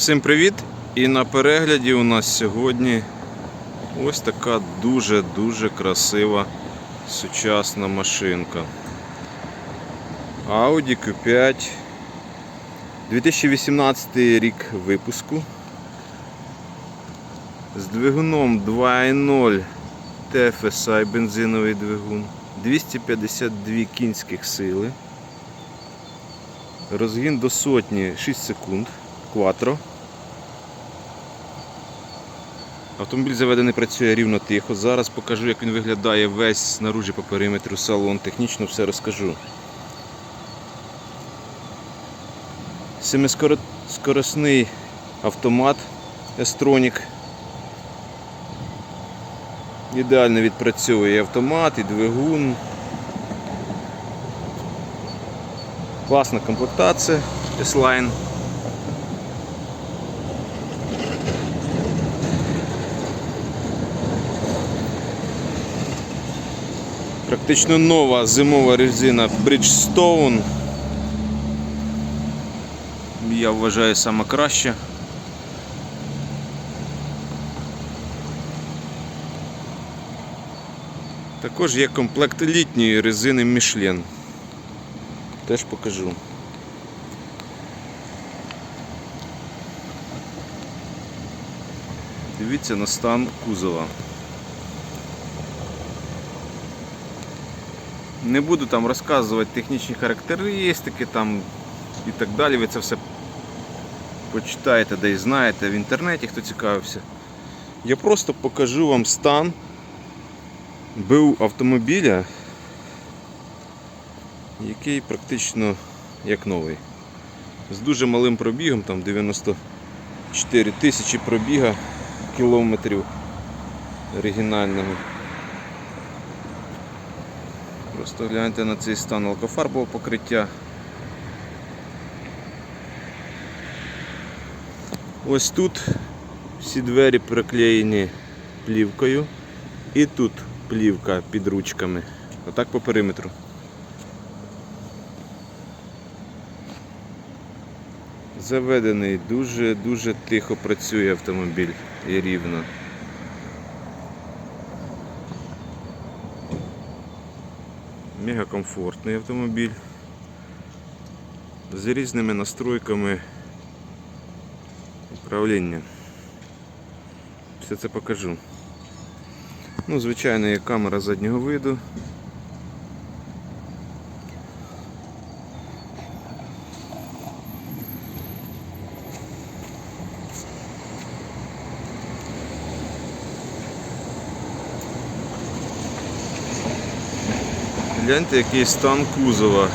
Всім привіт! І на перегляді у нас сьогодні ось така дуже-дуже красива сучасна машинка. Audi Q5 2018 рік випуску. З двигуном 2.0 TFSI бензиновий двигун, 252 кінських сили. Розгін до сотні 6 секунд. Quattro. Автомобіль заведений працює рівно тихо. Зараз покажу, як він виглядає весь снаружи по периметру салон. Технічно все розкажу. Семискоросний автомат S-Tronic. Ідеально відпрацьовує автомат, і двигун. Класна комплектація S-Line. Практично нова зимова резина Bridgestone. Я вважаю саме краща. Також є комплект літньої резини Michelin. Теж покажу. Дивіться на стан кузова. Не буду там розказувати технічні характеристики там і так далі. Ви це все почитаєте, де і знаєте в інтернеті, хто цікавився. Я просто покажу вам стан БУ автомобіля, який практично як новий. З дуже малим пробігом, там 94 тисячі пробіга кілометрів оригінального. Просто гляньте на цей стан алкофарбового покриття. Ось тут всі двері приклеєні плівкою і тут плівка під ручками. Отак по периметру. Заведений, дуже-дуже тихо працює автомобіль і рівно. Мега комфортний автомобіль з різними настройками управління. Все це покажу. Ну, звичайно, є камера заднього виду. Гляньте, який стан кузова.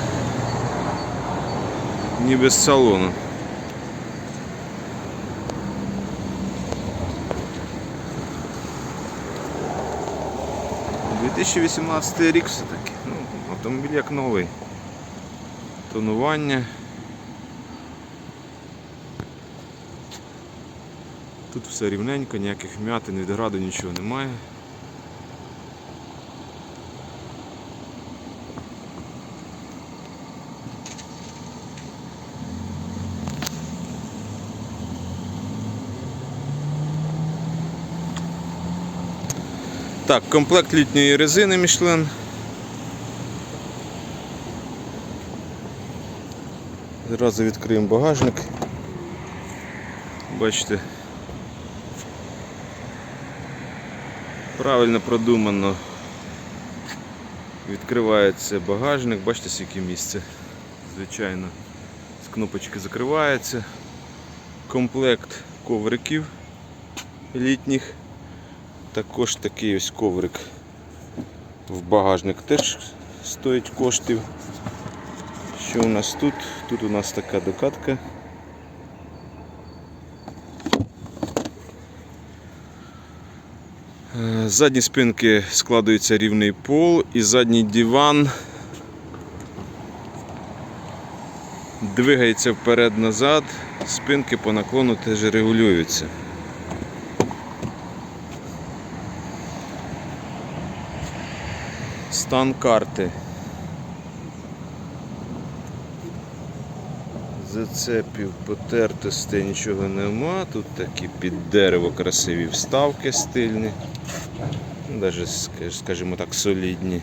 Ніби з салону. – 2018 рік все-таки. Ну, автомобіль як новий. Тонування. Тут все рівненько, ніяких м'ятин, відграду, нічого немає. Так, комплект літньої резини Michelin. Зразу відкриємо багажник. Бачите. Правильно продумано відкривається багажник, бачите скільки місце. Звичайно, з кнопочки закривається. Комплект ковриків літніх. Також такий ось коврик в багажник теж стоїть коштів. Що у нас тут? Тут у нас така докатка. Е, задні спинки складується рівний пол і задній диван двигається вперед-назад, спинки по наклону теж регулюються. Стан карти. Зацепів потертостей нічого нема. Тут такі під дерево красиві вставки стильні. Навіть, скажімо так, солідні.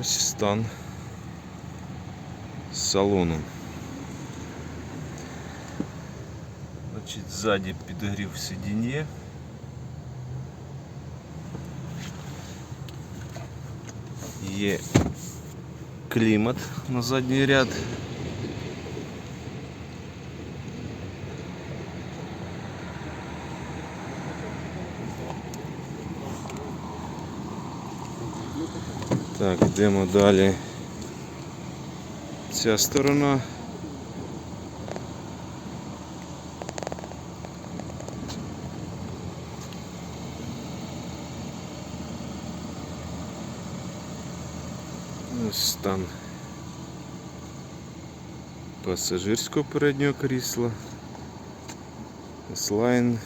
Ось стан салону. Значить, ззаді підогрів сидіння. Є клімат на задній ряд. Так, йдемо далі. Ця сторона. Ось стан пасажирського переднього крісла. Слайн.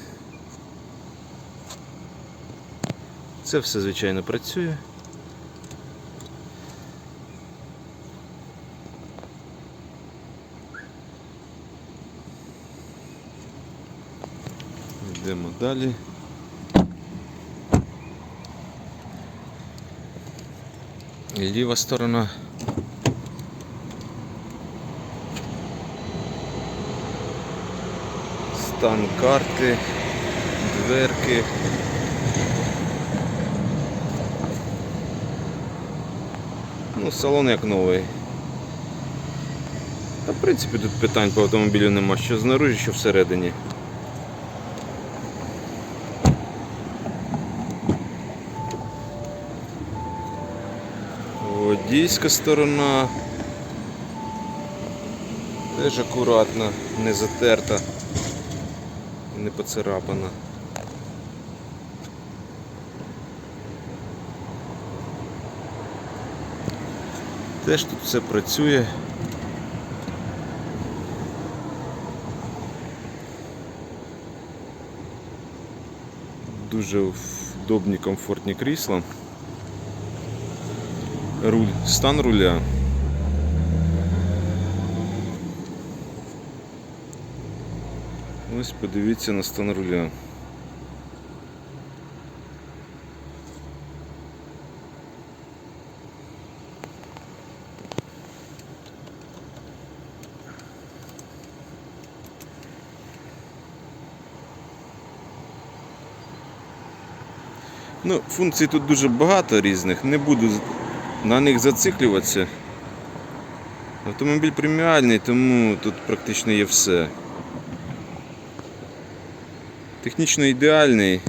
Це все, звичайно, працює. Йдемо далі. Ліва сторона. Стан карти, дверки. Ну, салон як новий. Та в принципі тут питань по автомобілю нема, що знаружі, що всередині. Водійська сторона. Теж акуратна, не затерта, не поцарапана. Теж тут все працює. Дуже вдобні, комфортні крісла. Руль, стан руля. Ось подивіться на стан руля. Ну, функцій тут дуже багато різних, не буду на них зациклюватися. Автомобіль преміальний, тому тут практично є все. Технічно ідеальний.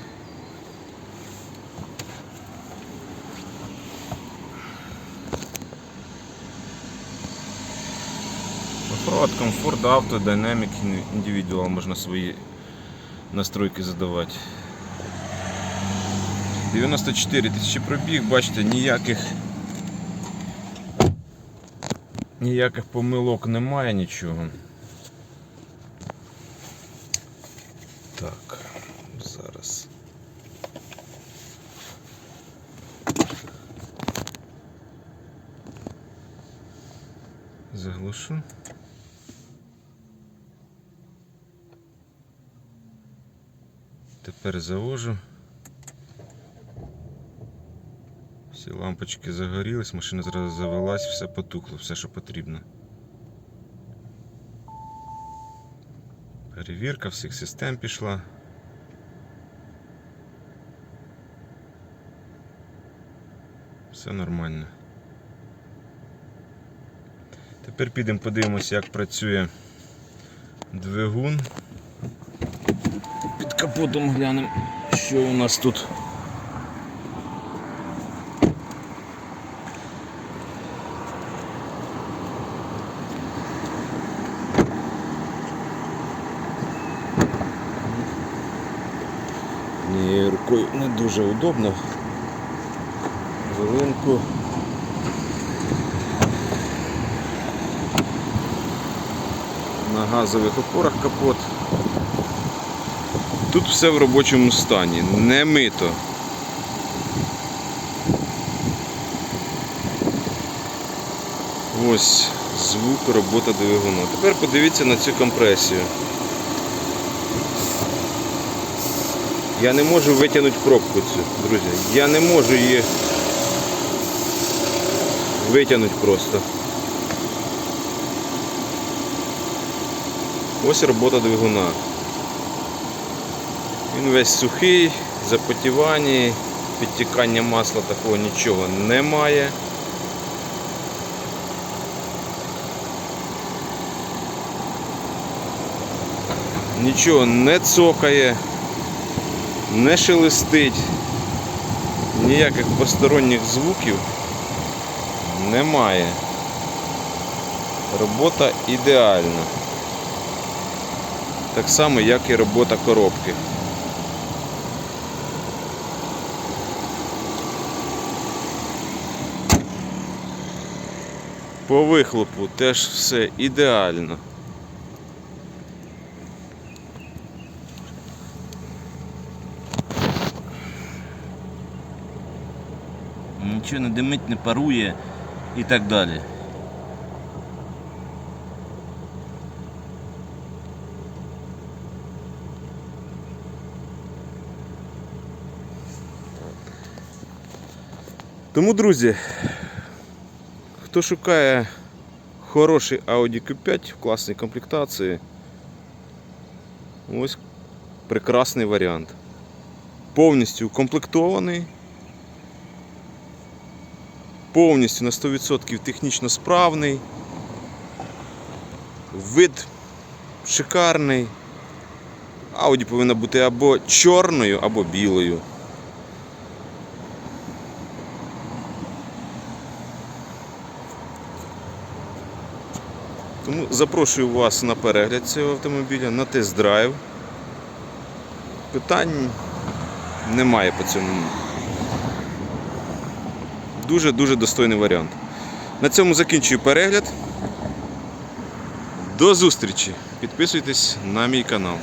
Offroad, комфорт, авто, динамік, індивідуал, можна свої настройки задавати. 94 тисячі пробіг, бачите, ніяких ніяких помилок немає, нічого. Так, зараз. Заглушу. Тепер завожу. Всі лампочки загорілись, машина зразу завелась, все потухло, все, що потрібно. Перевірка всіх систем пішла. Все нормально. Тепер підемо подивимося, як працює двигун. Під капотом глянемо, що у нас тут. Не дуже удобно. Хвилинку. На газових опорах капот. Тут все в робочому стані, не мито. Ось звук робота двигуна. Тепер подивіться на цю компресію. Я не можу витягнути пробку цю, друзі. Я не можу її витягнути просто. Ось робота двигуна. Він весь сухий, запотівання, підтікання масла такого нічого немає. Нічого не цокає, не шелестить, ніяких посторонніх звуків немає. Робота ідеальна. Так само, як і робота коробки. По вихлопу теж все ідеально. Нічого не димить, не парує і так далі. Тому, друзі, хто шукає хороший Audi Q5 в класній комплектації, ось прекрасний варіант. Повністю укомплектований, повністю на 100% технічно справний, вид шикарний. Audi повинна бути або чорною, або білою. Тому запрошую вас на перегляд цього автомобіля, на тест-драйв. Питань немає по цьому. Дуже-дуже достойний варіант. На цьому закінчую перегляд. До зустрічі! Підписуйтесь на мій канал.